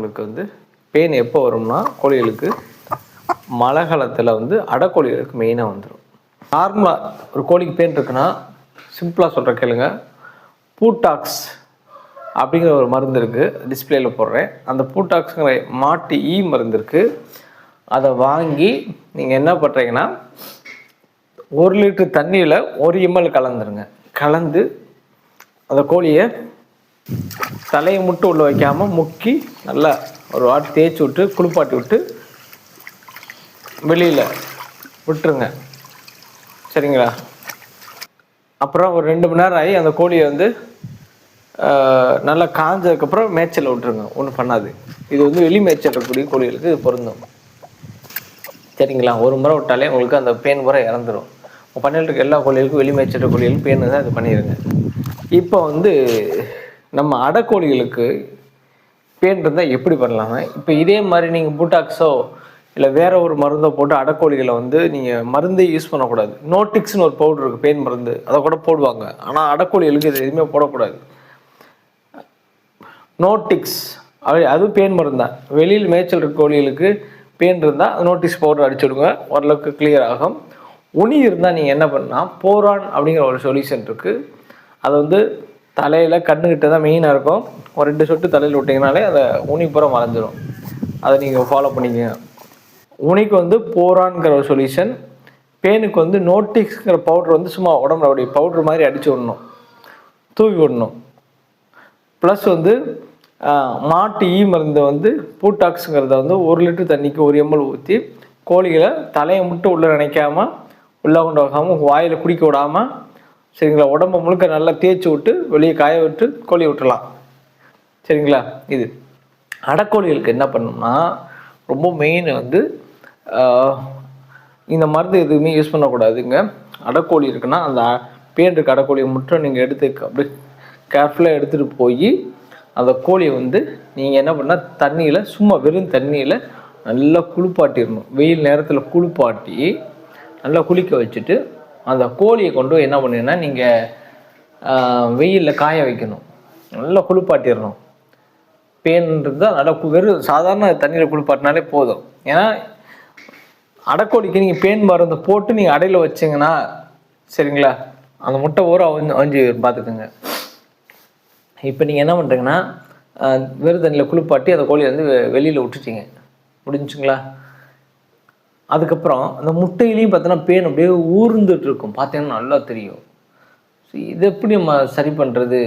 உங்களுக்கு வந்து பெயின் எப்போ வரும்னா கோழிகளுக்கு மழை காலத்தில் வந்து அடக்கோழிகளுக்கு மெயினாக வந்துடும் நார்மலாக ஒரு கோழிக்கு பெயின் இருக்குன்னா சிம்பிளாக சொல்கிற கேளுங்க. பூட்டாக்ஸ் அப்படிங்கிற ஒரு மருந்து இருக்குது டிஸ்பிளேயில் போடுறேன். அந்த பூட்டாக்ஸுங்கிற மாட்டு ஈ மருந்து இருக்குது அதை வாங்கி நீங்கள் என்ன பண்ணுறீங்கன்னா ஒரு லிட்டர் தண்ணியில் ஒரு எம்எல் கலந்துருங்க. கலந்து அந்த கோழியை தலையை மட்டும் உள்ள வைக்காமல் முக்கி நல்லா ஒரு வாட்டி தேய்ச்சி விட்டு குளிப்பாட்டி விட்டு வெளியில் விட்டுருங்க. சரிங்களா? அப்புறம் ஒரு ரெண்டு மணி நேரம் ஆகி அந்த கோழியை வந்து நல்லா காஞ்சதுக்கப்புறம் மேய்ச்சல் விட்டுருங்க. ஒன்றும் பண்ணாது. இது வந்து வெளி மேய்ச்சல் இருக்கக்கூடிய கோழிகளுக்கு இது பொருந்தும். சரிங்களா? ஒரு முறை விட்டாலே உங்களுக்கு அந்த பேன் முறை இறந்துடும் பண்ணிட்டு இருக்க எல்லா கோழிகளுக்கும் வெளி மேய்ச்சல் கோழிகளுக்கும் பேன் தான் இது பண்ணிடுங்க இப்போ வந்து நம்ம அடக்கோழிகளுக்கு பேன் இருந்தால் எப்படி பண்ணலாங்க? இப்போ இதே மாதிரி நீங்கள் பூட்டாக்ஸோ இல்லை வேற ஒரு மருந்தோ போட்டு அடக்கோழிகளை வந்து நீங்கள் மருந்தே யூஸ் பண்ணக்கூடாது. நோட்டிக்ஸ்னு ஒரு பவுடர் இருக்குது பேன் மருந்து. அதை கூட போடுவாங்க. ஆனால் அடக்கோழிகளுக்கு இது எதுவுமே போடக்கூடாது. நோட்டிக்ஸ். அது அது பேன் மருந்து. தான் வெளியில் மேய்ச்சல் இருக்க கோழிகளுக்கு பேன் இருந்தால் நோட்டிக்ஸ் பவுடர் அடிச்சுடுங்க ஓரளவுக்கு கிளியர் ஆகும். உனி இருந்தால் நீங்கள் என்ன பண்ணால் போரான் அப்படிங்கிற ஒரு சொல்யூஷன் இருக்குது அது வந்து தலையில் கண்ணுக்கிட்ட தான் மெயினாக இருக்கும். ஒரு ரெண்டு சொட்டு தலையில் விட்டிங்கனாலே அதை உனி பூரா அதை நீங்கள் ஃபாலோ பண்ணிக்கங்க. உனிக்கு வந்து போரான்கிற ஒரு சொல்யூஷன் பேனுக்கு வந்து நோட்டிக்ஸ்ங்கிற பவுட்ரு வந்து சும்மா உடம்புல அப்படி பவுட்ரு மாதிரி அடித்து விடணும். தூவி விடணும். ப்ளஸ் வந்து மாட்டு ஈ மருந்து வந்து பூட்டாக்ஸுங்கிறத வந்து ஒரு லிட்டர் தண்ணிக்கு ஒரு எம்எல் ஊற்றி கோழிகளை தலையை மட்டும் உள்ளே நினைக்காமல் உள்ளே கொண்டு வைக்காமல் வாயில் குடிக்க விடாமல் சரிங்களா? உடம்பு முழுக்க நல்லா தேய்ச்சி விட்டு வெளியே காய விட்டு கோழி விட்டுலாம் சரிங்களா? இது. அடக்கோழிகளுக்கு என்ன பண்ணணும்னா ரொம்ப மெயின் வந்து இந்த மருந்து எதுவுமே யூஸ் பண்ணக்கூடாதுங்க. அடக்கோழி இருக்குன்னா அந்த அ- கடைக்கோழியை இருக்க அடக்கோழியை மட்டும் நீங்கள் எடுத்து அப்படி கேர்ஃபுல்லாக எடுத்துகிட்டு போய் அந்த கோழியை வந்து நீங்கள் என்ன பண்ணால் தண்ணியில் சும்மா வெறும் தண்ணியில் நல்லா குளிப்பாட்டிடணும். வெயில் நேரத்தில் குளிப்பாட்டி நல்லா குளிக்க வச்சுட்டு அந்த கோழியை கொண்டு போய் என்ன பண்ணீங்கன்னா நீங்கள் வெயிலில் காய வைக்கணும். நல்லா குளிப்பாட்டிடணும். பேன்றது தான் நல்லா வெறும் சாதாரண தண்ணியில் குளிப்பாட்டினாலே போதும். ஏன்னா அடக்கோழிக்கு நீங்கள் பேன் மருந்து போட்டு நீங்கள் அடையில் வச்சிங்கன்னா சரிங்களா? அந்த முட்டை ஊற அவிஞ்சு அவிஞ்சு பார்த்துக்குங்க. இப்போ நீங்கள் என்ன பண்ணுறீங்கன்னா வெறும் தண்ணியில் குளிப்பாட்டி அந்த கோழியை வந்து வெளியில் விட்டுட்டீங்க. முடிஞ்சுங்களா? அதுக்கப்புறம் அந்த முட்டையிலையும் பார்த்தோன்னா பேன் அப்படியே ஊர்ந்துட்டு இருக்கும். பார்த்தீங்கன்னா நல்லா தெரியும். ஸோ இது எப்படி நம்ம சரி பண்ணுறது